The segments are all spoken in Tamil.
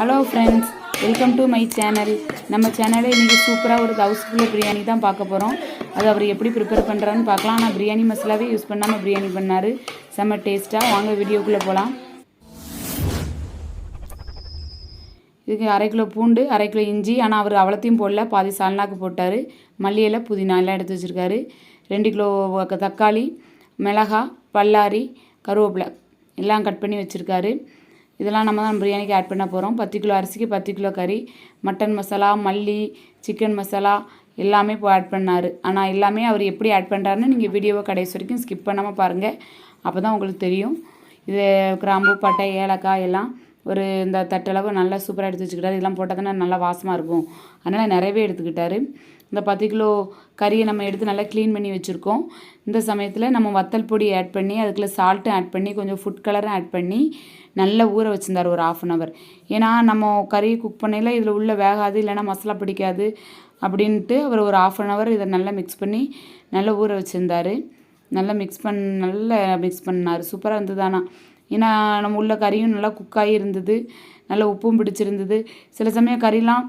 Hello friends welcome to my channel நம்ம சேனலில் இன்றைக்கி சூப்பராக ஒரு ஹவுஸ்ஃபுல்லாக பிரியாணி தான் பார்க்க போகிறோம் அது அவர் எப்படி ப்ரிப்பேர் பண்ணுறாருன்னு பார்க்கலாம். ஆனால் பிரியாணி மசாலாவே யூஸ் பண்ணாமல் பிரியாணி பண்ணார். செம்ம டேஸ்ட்டாக வாங்க வீடியோக்குள்ளே போகலாம் இதுக்கு அரை கிலோ பூண்டு அரை கிலோ இஞ்சி. ஆனால் அவர் அவ்வளோத்தையும் போடல. பாதி சால்னாக்கு போட்டார். மல்லியில் புதினா எல்லாம் எடுத்து வச்சுருக்காரு. ரெண்டு கிலோ தக்காளி மிளகா பல்லாரி கருவேப்பிலை எல்லாம் கட் பண்ணி வச்சுருக்காரு. இதெல்லாம் நம்ம தான் பிரியாணிக்கு ஆட் பண்ண போகிறோம் பத்து கிலோ அரிசிக்கு பத்து கிலோ கறி மட்டன் மசாலா மல்லி சிக்கன் மசாலா எல்லாமே இப்போ ஆட் பண்ணார். ஆனால் எல்லாமே அவர் எப்படி ஆட் பண்ணுறாருன்னு நீங்கள் வீடியோவை கடைசி வரைக்கும் ஸ்கிப் பண்ணாமல் பாருங்கள் அப்போ தான் உங்களுக்கு தெரியும். இது கிராம்பு பட்டை ஏலக்காய் எல்லாம் ஒரு இந்த தட்டளவு நல்லா சூப்பராக எடுத்து வச்சுக்கிட்டாரு. இதெல்லாம் போட்டால் தானே நல்லா வாசமாக இருக்கும். அதனால் நிறையவே எடுத்துக்கிட்டாரு. இந்த பத்து கிலோ கறியை நம்ம எடுத்து நல்லா க்ளீன் பண்ணி வச்சுருக்கோம். இந்த சமயத்தில் நம்ம வத்தல் பொடி ஆட் பண்ணி அதுக்குள்ள சால்ட்டும் ஆட் பண்ணி கொஞ்சம் ஃபுட் கலரும் ஆட் பண்ணி நல்லா ஊற வச்சுருந்தார் ஒரு ஆஃப் அன் ஹவர் ஏன்னா நம்ம கறி குக் பண்ணையில் இதில் உள்ள வேகாது இல்லைன்னா மசாலா பிடிக்காது அப்படின்ட்டு அவர் ஒரு ஆஃப் அன் ஹவர் இதை நல்லா மிக்ஸ் பண்ணி நல்லா ஊற வச்சுருந்தாரு. நல்லா மிக்ஸ் பண்ண நல்லா மிக்ஸ் பண்ணார். சூப்பராக இருந்தது ஆனால் ஏன்னா நம்ம உள்ள கறியும் நல்லா குக்காகி இருந்தது. நல்லா உப்பும் பிடிச்சிருந்தது. சில சமயம் கறிலாம்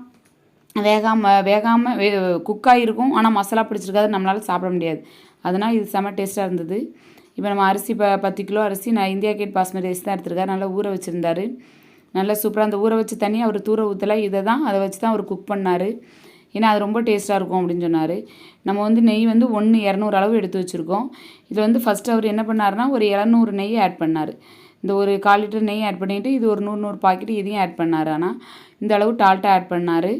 வேகாமல் வேகாமல் வே குக்காக இருக்கும் ஆனால் மசாலா பிடிச்சிருக்காது. நம்மளால் சாப்பிட முடியாது. அதனால் இது செம்ம டேஸ்ட்டாக இருந்தது. இப்போ நம்ம அரிசி ப பத்து கிலோ அரிசி நான் இந்தியா கேட் பாஸ்மதி ரைஸ் தான் எடுத்திருக்காரு. நல்லா ஊற வச்சுருந்தாரு. நல்லா சூப்பராக அந்த ஊற வச்சு தண்ணி அவர் தூர ஊற்றல இதை தான் அதை வச்சு தான் அவர் குக் பண்ணார். ஏன்னா அது ரொம்ப டேஸ்ட்டாக இருக்கும் அப்படின்னு சொன்னார். நம்ம வந்து நெய் வந்து ஒன்று இரநூறு அளவு எடுத்து வச்சுருக்கோம். இதில் வந்து ஃபஸ்ட்டு அவர் என்ன பண்ணாருன்னா ஒரு இரநூறு நெய் ஆட் பண்ணார். இந்த ஒரு கால் லிட்டர் நெய் ஆட் பண்ணிவிட்டு இது ஒரு நூறு நூறு பாக்கெட் இதையும் ஆட் பண்ணார். ஆனால் இந்த அளவு டால்ட்டா ஆட் பண்ணார்.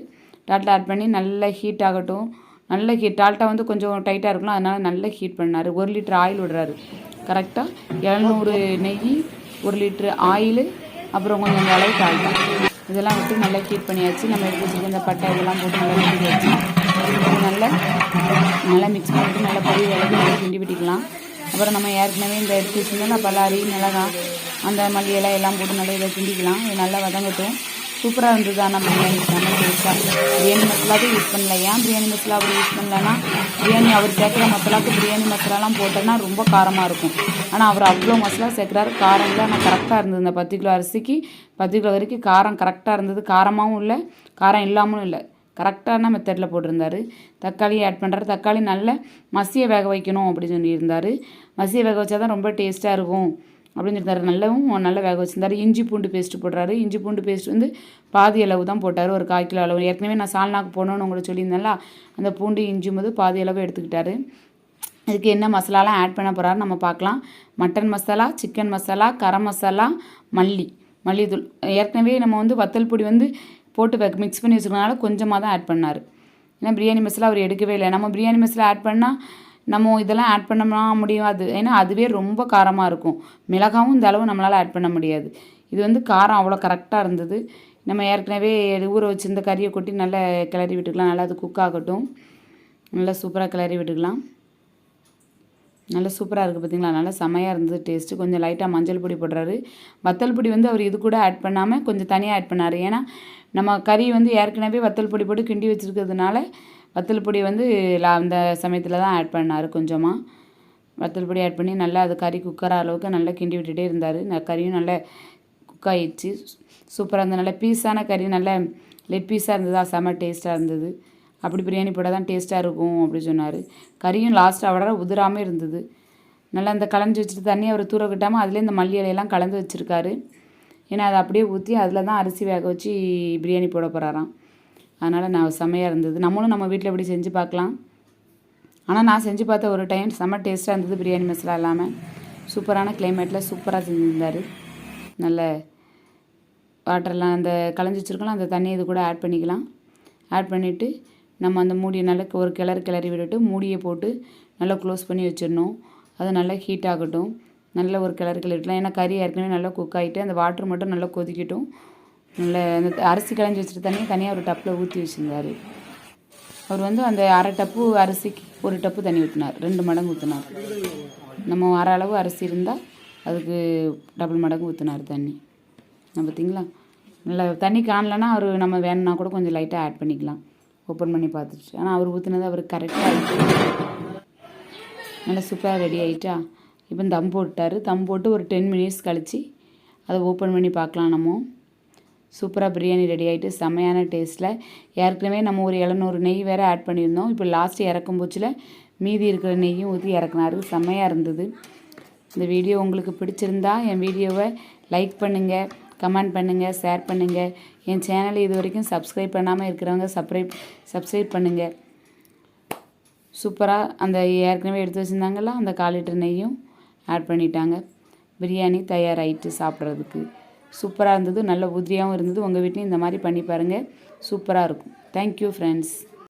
டால்ட்டா ஆட் பண்ணி நல்லா ஹீட் ஆகட்டும். நல்ல ஹீட் டால்ட்டா வந்து கொஞ்சம் டைட்டாக இருக்கணும் அதனால் நல்லா ஹீட் பண்ணார். ஒரு லிட்டர் ஆயில் விடுறாரு. கரெக்டாக எழுநூறு நெய் ஒரு லிட்ரு ஆயில் அப்புறம் கொஞ்சம் அளவு டால்ட்டா இதெல்லாம் விட்டு நல்லா ஹீட் பண்ணியாச்சு. நம்ம எடுத்து வச்சுருக்க இந்த பட்டை இதெல்லாம் போட்டு நல்லா கிண்டி வச்சு நல்லா நல்லா மிக்ஸ் பண்ணிட்டு நல்லா பொரிய அளவுக்கு நல்லா கிண்டி விட்டுக்கலாம். அப்புறம் நம்ம ஏற்கனவே இந்த எடுத்து வச்சுருந்தோம்னா பல்லாரி மிளகாய் அந்த மல்லி இலை எல்லாம் போட்டு நல்லா இதை கிண்டிக்கலாம். இது நல்லா வதங்கட்டும். சூப்பராக இருந்தது ஆனால் பிரியாணி செம்ம டேஸ்ட்டாக பிரியாணி மசாலாவே யூஸ் பண்ணல. ஏன் பிரியாணி மசாலா அப்படி யூஸ் பண்ணலன்னா பிரியாணி அவர் சேர்க்குற மசாலாவுக்கு பிரியாணி மசாலாலாம் போட்டோன்னா ரொம்ப காரமாக இருக்கும். ஆனால் அவர் அவ்வளோ மசாலா சேர்க்குறாரு. காரம் இல்லை ஆனால் கரெக்டாக இருந்தது இந்த பத்து கிலோ அரிசிக்கு. பத்து கிலோ வரைக்கும் காரம் கரெக்டாக இருந்தது. காரமாகவும் இல்லை காரம் இல்லாமலும் இல்லை. கரெக்டான மெத்தடில் போட்டிருந்தாரு. தக்காளி ஆட் பண்ணுறாரு தக்காளி நல்ல மசிய வேக வைக்கணும் அப்படின்னு சொல்லியிருந்தார். மசியை வேக வச்சா தான் ரொம்ப டேஸ்ட்டாக இருக்கும். அப்படின்னு சொல்லியிருந்தாரு நல்லாவும் நல்லா வேக வச்சுருந்தாரு. இஞ்சி பூண்டு பேஸ்ட் போடுறாரு. இஞ்சி பூண்டு பேஸ்ட் வந்து பாதி அளவு தான் போட்டார். ஒரு கால் கிலோ அளவு. ஏற்கனவே நான் சால்னாக்கு போகணுன்னு உங்களுக்கு சொல்லியிருந்தேன்ல அந்த பூண்டு இஞ்சி போது பாதி அளவு எடுத்துக்கிட்டாரு. இதுக்கு என்ன மசாலாலாம் ஆட் பண்ண போகிறாரு நம்ம பார்க்கலாம். மட்டன் மசாலா சிக்கன் மசாலா கரம் மசாலா மல்லி. மல்லித்தூள். ஏற்கனவே நம்ம வந்து வத்தல் பொடி வந்து போட்டு வைக்க மிக்ஸ் பண்ணி வச்சுருக்கனால கொஞ்சமாக தான் ஆட் பண்ணார். ஏன்னா பிரியாணி மசாலா அவர் எடுக்கவே இல்லை. நம்ம பிரியாணி மசாலா ஆட் பண்ணால் நம்ம இதெல்லாம் ஆட் பண்ணோம்னா முடியாது. ஏன்னா அதுவே ரொம்ப காரமாக இருக்கும். மிளகாவும் இந்த அளவு நம்மளால் ஆட் பண்ண முடியாது. இது வந்து காரம் அவ்வளோ கரெக்டாக இருந்தது. நம்ம ஏற்கனவே ஊற வச்சுருந்த கறியை கொட்டி நல்லா கிளறி விட்டுக்கலாம். நல்லா அது குக் ஆகட்டும். நல்லா சூப்பராக கிளறி விட்டுக்கலாம். நல்லா சூப்பராக இருக்குது பார்த்தீங்களா நல்லா செமையாக இருந்தது டேஸ்ட்டு கொஞ்சம் லைட்டாக மஞ்சள் பொடி போடுறாரு. வத்தல் பொடி வந்து அவர் இது கூட ஆட் பண்ணாமல் கொஞ்சம் தனியாக ஆட் பண்ணார். ஏன்னா நம்ம கறி வந்து ஏற்கனவே வத்தல் பொடி போட்டு கிண்டி வச்சுருக்கிறதுனால வத்தல் பொடி வந்து லா அந்த சமயத்தில் தான் ஆட் பண்ணார் கொஞ்சமாக வத்தல் பொடி ஆட் பண்ணி நல்லா அது கறி குக்கர் அளவுக்கு நல்லா கிண்டி விட்டுட்டே இருந்தார். ந கறியும் நல்லா குக் ஆயிடுச்சு. சூப்பராக இருந்தது. நல்ல பீஸான கறி நல்ல லெட் பீஸாக இருந்ததா? செம்ம டேஸ்ட்டாக இருந்தது. அப்படி பிரியாணி போட்டால் தான் டேஸ்ட்டாக இருக்கும் அப்படி சொன்னார். கறியும் லாஸ்ட்டாக விட உதிராமல் இருந்தது. நல்லா அந்த கலஞ்சி வச்சுட்டு தண்ணி அவர் தூர விட்டாமல் அதிலே இந்த மல்லி இலையெல்லாம் கலந்து வச்சுருக்காரு. ஏன்னா அதை அப்படியே ஊற்றி அதில் தான் அரிசி வேக வச்சு பிரியாணி போட போகிறாராம் அதனால் நான் செம்மையாக இருந்தது. நம்மளும் நம்ம வீட்டில் இப்படி செஞ்சு பார்க்கலாம். ஆனால் நான் செஞ்சு பார்த்த ஒரு டைம் செம்ம டேஸ்ட்டாக இருந்தது பிரியாணி மசாலா இல்லாமல் சூப்பரான கிளைமேட்டில் சூப்பராக செஞ்சுருந்தார். நல்ல வாட்டர்லாம் அந்த களைஞ்சி வச்சுருக்கலாம் அந்த தண்ணி இது கூட ஆட் பண்ணிக்கலாம். ஆட் பண்ணிவிட்டு நம்ம அந்த மூடியை நல்லா ஒரு கிளறு கிளறி விட்டுட்டு மூடியை போட்டு நல்லா க்ளோஸ் பண்ணி வச்சிடணும். அது நல்லா ஹீட் ஆகட்டும். நல்ல ஒரு கிளறு கிளறி ஏன்னா கறி ஏற்கனவே நல்லா குக் ஆகிட்டு அந்த வாட்டர் மட்டும் நல்லா கொதிக்கட்டும். நல்ல அந்த அரிசி களைஞ்சி வச்சுட்டு தண்ணி தனியாக ஒரு டப்பில் ஊற்றி வச்சுருந்தார். அவர் வந்து அந்த அரை டப்பு அரிசிக்கு ஒரு டப்பு தண்ணி ஊற்றினார் ரெண்டு மடங்கு ஊற்றினார் நம்ம அரை அளவு அரிசி இருந்தால் அதுக்கு டபுள் மடங்கு ஊற்றினார் தண்ணி. நான் பார்த்தீங்களா நல்லா தண்ணி காணலன்னா அவர் நம்ம வேணும்னா கூட கொஞ்சம் லைட்டாக ஆட் பண்ணிக்கலாம். ஓப்பன் பண்ணி பார்த்துட்டு. ஆனால் அவர் ஊற்றினது அவருக்கு கரெக்டாக நல்லா சூப்பராக ரெடி ஆகிட்டா இப்போ தம் போட்டார் தம் போட்டு ஒரு டென் மினிட்ஸ் கழித்து அதை ஓப்பன் பண்ணி பார்க்கலாம் நம்ம. சூப்பராக பிரியாணி ரெடி ஆகிட்டு செம்மையான டேஸ்ட்டில் ஏற்கனவே நம்ம ஒரு எழுநூறு நெய் வேறு ஆட் பண்ணியிருந்தோம். இப்போ லாஸ்ட்டு இறக்கும் போச்சில் மீதி இருக்கிற நெய்யும் ஊற்றி இறக்குனாரு. செம்மையாக இருந்தது. இந்த வீடியோ உங்களுக்கு பிடிச்சிருந்தா என் வீடியோவை லைக் பண்ணுங்கள் கமெண்ட் பண்ணுங்கள் ஷேர் பண்ணுங்கள் என் சேனலை இது வரைக்கும் சப்ஸ்கிரைப் பண்ணாமல் இருக்கிறவங்க சப்ரைப் சப்ஸ்கிரைப் பண்ணுங்கள் சூப்பராக அந்த ஏற்கனவே எடுத்து வச்சுருந்தாங்களா அந்த கால் லிட்டர் நெய்யும் ஆட் பண்ணிட்டாங்க. பிரியாணி தயாராகிட்டு சாப்பிட்றதுக்கு. சூப்பராக இருந்தது நல்ல உதிரியாகவும் இருந்தது. உங்கள் வீட்லேயும் இந்த மாதிரி பண்ணி பாருங்கள் சூப்பராக இருக்கும். Thank you friends